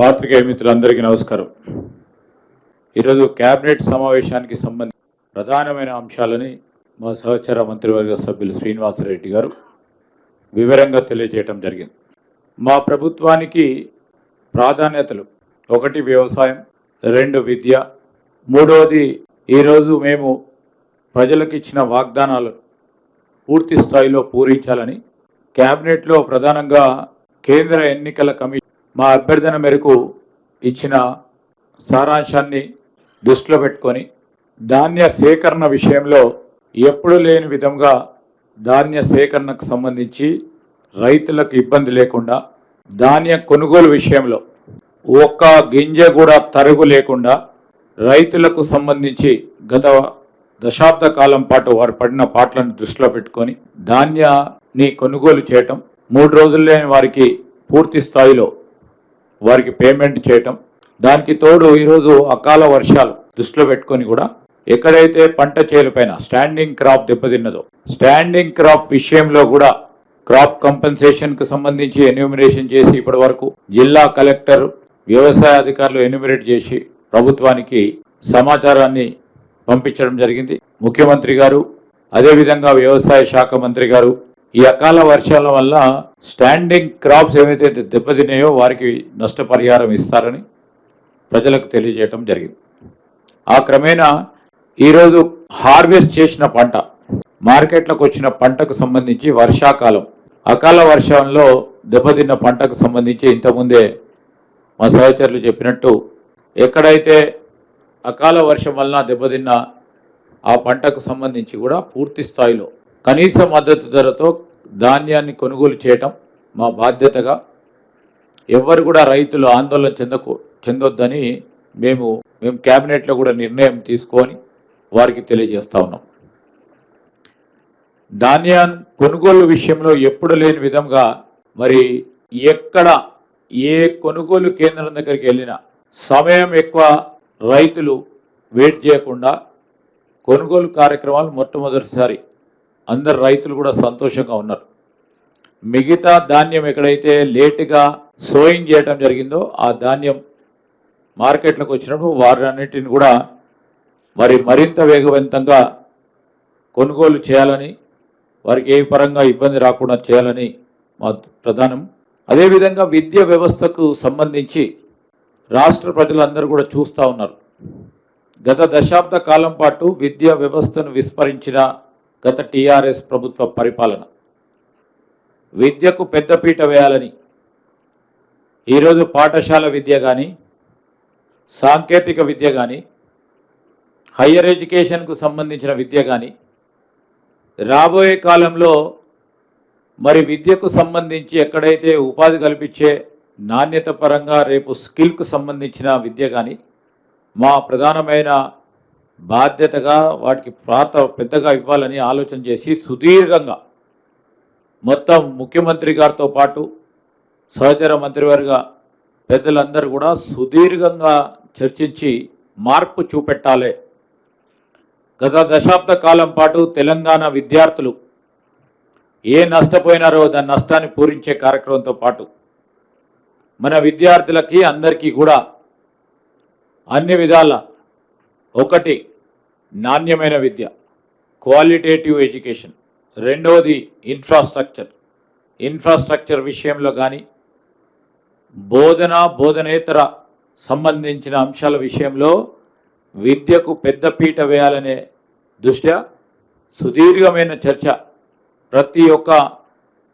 పాత్రికేయ మిత్రులందరికీ నమస్కారం. ఈరోజు కేబినెట్ సమావేశానికి సంబంధించి ప్రధానమైన అంశాలని మా సహచర మంత్రివర్గ సభ్యులు శ్రీనివాసరెడ్డి గారు వివరంగా తెలియజేయటం జరిగింది. మా ప్రభుత్వానికి ప్రాధాన్యతలు ఒకటి వ్యవసాయం రెండు విద్య మూడవది ఈరోజు మేము ప్రజలకు ఇచ్చిన వాగ్దానాలు పూర్తి స్థాయిలో పూరించాలని కేబినెట్లో ప్రధానంగా కేంద్ర ఎన్నికల కమిషన్ మా అభ్యర్థన మేరకు ఇచ్చిన సారాంశాన్ని దృష్టిలో పెట్టుకొని ధాన్య సేకరణ విషయంలో ఎప్పుడు లేని విధంగా ధాన్య సేకరణకు సంబంధించి రైతులకు ఇబ్బంది లేకుండా ధాన్య కొనుగోలు విషయంలో ఒక్క గింజ కూడా తరుగు లేకుండా రైతులకు సంబంధించి గత దశాబ్ద కాలం పాటు వారు పడిన పాటలను దృష్టిలో పెట్టుకొని ధాన్యాన్ని కొనుగోలు చేయటం మూడు రోజుల్లోనే వారికి పూర్తి స్థాయిలో వారికి పేమెంట్ చేయటం. దానికి తోడు ఈరోజు అకాల వర్షాలు దృష్టిలో పెట్టుకొని కూడా ఎక్కడైతే పంట చేలుపైన స్టాండింగ్ క్రాప్ దెబ్బతిన్నదో స్టాండింగ్ క్రాప్ విషయంలో కూడా క్రాప్ కంపెన్సేషన్కు సంబంధించి ఎన్యూమినేషన్ చేసి ఇప్పటి వరకు జిల్లా కలెక్టర్ వ్యవసాయ అధికారులు ఎన్యూమినేట్ చేసి ప్రభుత్వానికి సమాచారాన్ని పంపించడం జరిగింది. ముఖ్యమంత్రి గారు అదేవిధంగా వ్యవసాయ శాఖ మంత్రి గారు ఈ అకాల వర్షాల వల్ల స్టాండింగ్ క్రాప్స్ ఏవైతే దెబ్బతిన్నాయో వారికి నష్టపరిహారం ఇస్తారని ప్రజలకు తెలియజేయటం జరిగింది. ఆ క్రమేణా ఈరోజు హార్వెస్ట్ చేసిన పంట మార్కెట్లకు వచ్చిన పంటకు సంబంధించి వర్షాకాలం అకాల వర్షంలో దెబ్బతిన్న పంటకు సంబంధించి ఇంతకుముందే మా సహచరులు చెప్పినట్టు ఎక్కడైతే అకాల వర్షం వలన దెబ్బతిన్న ఆ పంటకు సంబంధించి కూడా పూర్తి స్థాయిలో కనీస మద్దతు ధరతో ధాన్యాన్ని కొనుగోలు చేయటం మా బాధ్యతగా. ఎవ్వరు కూడా రైతులు ఆందోళన చెందకు చెందొద్దని మేము మేము క్యాబినెట్లో కూడా నిర్ణయం తీసుకొని వారికి తెలియజేస్తా ఉన్నాం. ధాన్యం కొనుగోలు విషయంలో ఎప్పుడు లేని విధంగా మరి ఎక్కడ ఏ కొనుగోలు కేంద్రం దగ్గరికి వెళ్ళినా సమయం ఎక్కువ రైతులు వెయిట్ చేయకుండా కొనుగోలు కార్యక్రమాలు మొట్టమొదటిసారి అందరు రైతులు కూడా సంతోషంగా ఉన్నారు. మిగతా ధాన్యం ఎక్కడైతే లేటుగా సోయింగ్ చేయటం జరిగిందో ఆ ధాన్యం మార్కెట్లకు వచ్చినప్పుడు వారన్నిటిని కూడా మరి మరింత వేగవంతంగా కొనుగోలు చేయాలని వారికి ఏ పరంగా ఇబ్బంది రాకుండా చేయాలని మా ప్రధానం. అదేవిధంగా విద్య వ్యవస్థకు సంబంధించి రాష్ట్ర ప్రజలందరూ కూడా చూస్తూ ఉన్నారు. గత దశాబ్ద కాలం పాటు విద్యా వ్యవస్థను విస్మరించిన గత టీఆర్ఎస్ ప్రభుత్వ పరిపాలన. విద్యకు పెద్దపీట వేయాలని ఈరోజు పాఠశాల విద్య కానీ సాంకేతిక విద్య కానీ హయ్యర్ ఎడ్యుకేషన్కు సంబంధించిన విద్య కానీ రాబోయే కాలంలో మరి విద్యకు సంబంధించి ఎక్కడైతే ఉపాధి కల్పించే నాణ్యత పరంగా రేపు స్కిల్కు సంబంధించిన విద్య కానీ మా ప్రధానమైన బాధ్యతగా వాటికి ప్రాత పెద్దగా ఇవ్వాలని ఆలోచన చేసి సుదీర్ఘంగా మొత్తం ముఖ్యమంత్రి గారితో పాటు సహచర మంత్రివర్గ పెద్దలందరూ కూడా సుదీర్ఘంగా చర్చించి మార్పు చూపెట్టాలి. గత దశాబ్ద కాలం పాటు తెలంగాణ విద్యార్థులు ఏ నష్టపోయినారో దాని నష్టాన్ని పూరించే కార్యక్రమంతో పాటు మన విద్యార్థులకి అందరికీ కూడా అన్ని విధాల ఒకటి నాణ్యమైన విద్య క్వాలిటేటివ్ ఎడ్యుకేషన్ రెండవది ఇన్ఫ్రాస్ట్రక్చర్ ఇన్ఫ్రాస్ట్రక్చర్ విషయంలో కానీ బోధన బోధనేతర సంబంధించిన అంశాల విషయంలో విద్యకు పెద్దపీట వేయాలనే దృష్ట్యా సుదీర్ఘమైన చర్చ. ప్రతి ఒక్క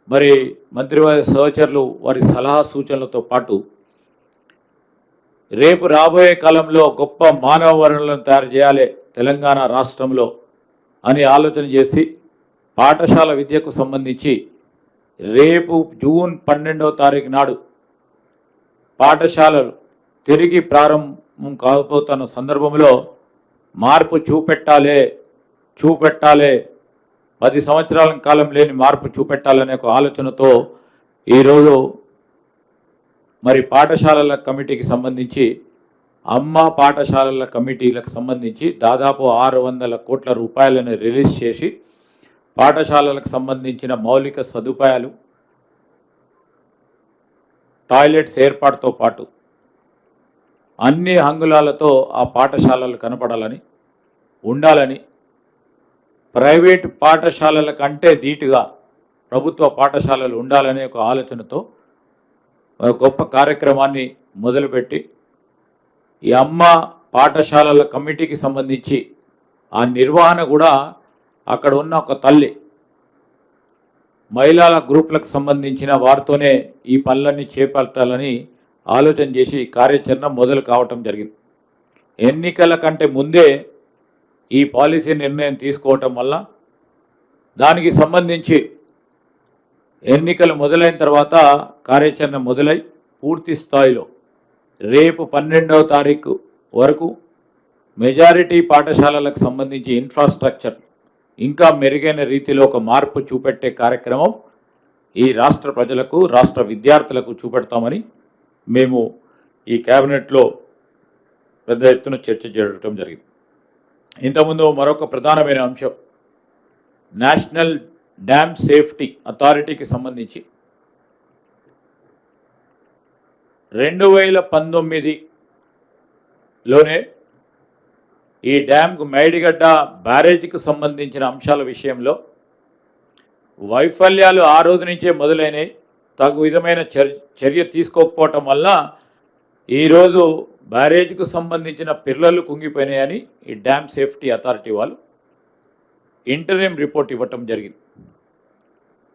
మరి మంత్రివర్గ సహచరులు వారి సలహా సూచనలతో పాటు రేపు రాబోయే కాలంలో గొప్ప మానవ వనరులను తయారు చేయాలి తెలంగాణ రాష్ట్రంలో అని ఆలోచన చేసి పాఠశాల విద్యకు సంబంధించి రేపు జూన్ పన్నెండవ తారీఖు నాడు పాఠశాలలు తిరిగి ప్రారంభం కాకపోతున్న సందర్భంలో మార్పు చూపెట్టాలే చూపెట్టాలే. పది సంవత్సరాల కాలం లేని మార్పు చూపెట్టాలనే ఒక ఆలోచనతో ఈరోజు మరి పాఠశాలల కమిటీకి సంబంధించి అమ్మ పాఠశాలల కమిటీలకు సంబంధించి దాదాపు ఆరు వందల కోట్ల రూపాయలను రిలీజ్ చేసి పాఠశాలలకు సంబంధించిన మౌలిక సదుపాయాలు టాయిలెట్స్ ఏర్పాటుతో పాటు అన్ని హంగులాలతో ఆ పాఠశాలలు కనపడాలని ఉండాలని ప్రైవేట్ పాఠశాలల కంటే ధీటుగా ప్రభుత్వ పాఠశాలలు ఉండాలనే ఒక ఆలోచనతో గొప్ప కార్యక్రమాన్ని మొదలుపెట్టి ఈ అమ్మ పాఠశాలల కమిటీకి సంబంధించి ఆ నిర్వహణ కూడా అక్కడ ఉన్న ఒక తల్లి మహిళల గ్రూపులకు సంబంధించిన వారితోనే ఈ పనులన్నీ చేపట్టాలని ఆలోచన చేసి కార్యాచరణ మొదలు కావటం జరిగింది. ఎన్నికల కంటే ముందే ఈ పాలసీ నిర్ణయం తీసుకోవటం వల్ల దానికి సంబంధించి ఎన్నికలు మొదలైన తర్వాత కార్యాచరణ మొదలై పూర్తి స్థాయిలో రేపు పన్నెండవ తారీఖు వరకు మెజారిటీ పాఠశాలలకు సంబంధించి ఇన్ఫ్రాస్ట్రక్చర్ ఇంకా మెరుగైన రీతిలో ఒక మార్పు చూపెట్టే కార్యక్రమం ఈ రాష్ట్ర ప్రజలకు రాష్ట్ర విద్యార్థులకు చూపెడతామని మేము ఈ కేబినెట్లో పెద్ద ఎత్తున చర్చ చేయడం జరిగింది. ఇంతకుముందు మరొక ప్రధానమైన అంశం నేషనల్ డ్యామ్ సేఫ్టీ అథారిటీకి సంబంధించి రెండు వేల పంతొమ్మిదిలోనే ఈ డ్యామ్కు మేడిగడ్డ బ్యారేజీకి సంబంధించిన అంశాల విషయంలో వైఫల్యాలు ఆ రోజు నుంచే మొదలైనవి తగు విధమైన చర్- చర్య తీసుకోకపోవటం వల్ల ఈరోజు బ్యారేజ్కు సంబంధించిన పిల్లలు కుంగిపోయినాయని ఈ డ్యామ్ సేఫ్టీ అథారిటీ వాళ్ళు ఇంటర్నేమ్ రిపోర్ట్ ఇవ్వటం జరిగింది.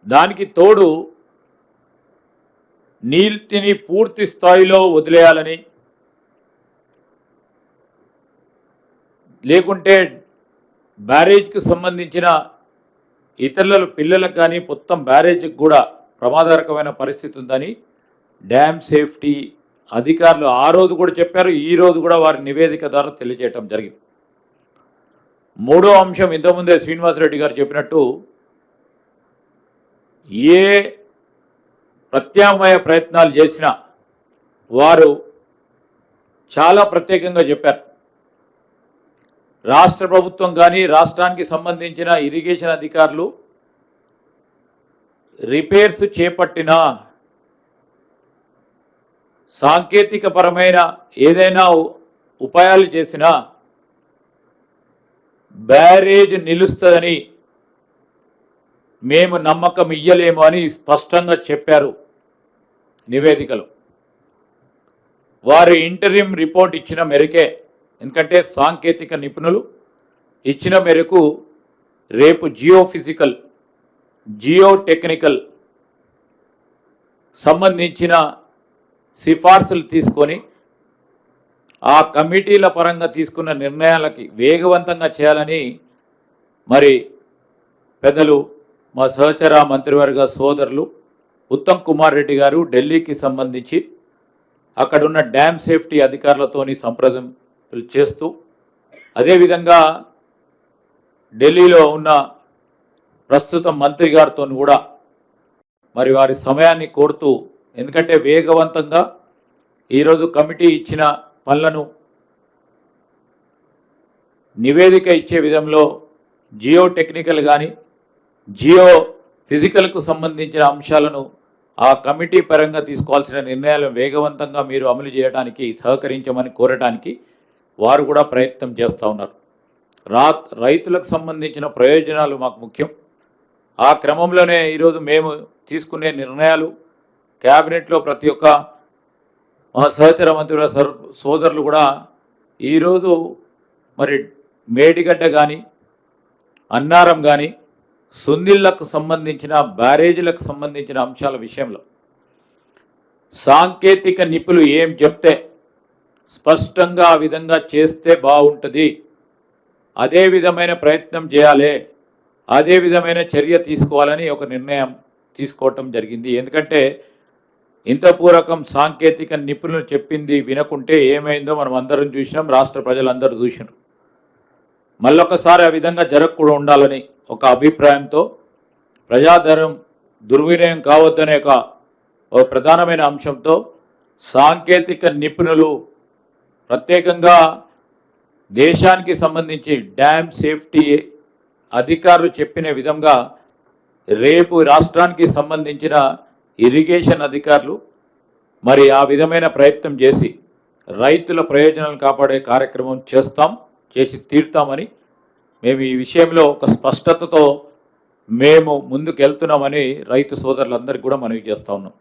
దానికి తోడు నీటిని పూర్తి స్థాయిలో వదిలేయాలని. లేకుంటే బ్యారేజ్కి సంబంధించిన ఇతరుల పిల్లలకు కానీ మొత్తం బ్యారేజ్కి కూడా ప్రమాదకరమైన పరిస్థితి ఉందని డ్యామ్ సేఫ్టీ అధికారులు ఆ రోజు కూడా చెప్పారు ఈ రోజు కూడా వారి నివేదిక ద్వారా తెలియజేయటం జరిగింది. మూడో అంశం ఇంతకుముందే శ్రీనివాసరెడ్డి గారు చెప్పినట్టు ఏ ప్రత్యామ్నాయ ప్రయత్నాలు చేసిన వారు చాలా ప్రత్యేకంగా చెప్పారు. రాష్ట్ర ప్రభుత్వం కానీ రాష్ట్రానికి సంబంధించిన ఇరిగేషన్ అధికారులు రిపేర్స్ చేపట్టిన సాంకేతిక పరమైన ఏదైనా ఉపాయాలు చేసినా బ్యారేజ్ నిలుస్తుందని మేము నమ్మకం ఇయ్యలేము అని స్పష్టంగా చెప్పారు. నివేదికలు. వారు ఇంటరిం రిపోర్ట్ ఇచ్చిన మేరకే ఎందుకంటే సాంకేతిక నిపుణులు ఇచ్చిన మేరకు రేపు జియో ఫిజికల్ జియో టెక్నికల్ సంబంధించిన సిఫార్సులు తీసుకొని ఆ కమిటీల పరంగా తీసుకున్న నిర్ణయాలకి వేగవంతంగా చేయాలని మరి పెద్దలు మా సహచర మంత్రివర్గ సోదరులు ఉత్తమ్ కుమార్ రెడ్డి గారు ఢిల్లీకి సంబంధించి అక్కడున్న డ్యామ్ సేఫ్టీ అధికారులతోని సంప్రదింపులు చేస్తూ అదేవిధంగా ఢిల్లీలో ఉన్న ప్రస్తుత మంత్రి గారితో కూడా మరి వారి సమయాన్ని కోరుతూ ఎందుకంటే వేగవంతంగా ఈరోజు కమిటీ ఇచ్చిన పనులను నివేదిక ఇచ్చే విధంలో జియో టెక్నికల్ కానీ జియో ఫిజికల్కు సంబంధించిన అంశాలను ఆ కమిటీ పరంగా తీసుకోవాల్సిన నిర్ణయాలను వేగవంతంగా మీరు అమలు చేయడానికి సహకరించమని కోరటానికి వారు కూడా ప్రయత్నం చేస్తూ ఉన్నారు. రా రైతులకు సంబంధించిన ప్రయోజనాలు మాకు ముఖ్యం. ఆ క్రమంలోనే ఈరోజు మేము తీసుకునే నిర్ణయాలు క్యాబినెట్లో ప్రతి ఒక్క మా సహచర మంత్రుల సోదరులు కూడా ఈరోజు మరి మేడిగడ్డ కానీ అన్నారం కానీ సున్నిళ్ళకు సంబంధించిన బ్యారేజీలకు సంబంధించిన అంశాల విషయంలో సాంకేతిక నిపుణులు ఏం చెప్తే స్పష్టంగా ఆ విధంగా చేస్తే బాగుంటుంది. అదే విధమైన ప్రయత్నం చేయాలి. అదే విధమైన చర్య తీసుకోవాలని ఒక నిర్ణయం తీసుకోవటం జరిగింది. ఎందుకంటే ఇంత పూర్వకం సాంకేతిక నిపుణులు చెప్పింది వినకుంటే ఏమైందో మనం అందరం చూసినాం రాష్ట్ర ప్రజలందరూ చూసినాం మళ్ళొకసారి ఆ విధంగా జరగకుండా ఉండాలని ఒక అభిప్రాయంతో ప్రజాధనం దుర్వినియోగం కావద్దనే ఒక ప్రధానమైన అంశంతో సాంకేతిక నిపుణులు ప్రత్యేకంగా దేశానికి సంబంధించి డ్యామ్ సేఫ్టీ అధికారులు చెప్పిన విధంగా రేపు రాష్ట్రానికి సంబంధించిన ఇరిగేషన్ అధికారులు మరి ఆ విధమైన ప్రయత్నం చేసి రైతుల ప్రయోజనాలు కాపాడే కార్యక్రమం చేస్తాం చేసి తీరుతామని మేము ఈ విషయంలో ఒక స్పష్టతతో మేము ముందుకెళ్తున్నామని రైతు సోదరులందరికీ కూడా మనవి చేస్తా ఉన్నాం.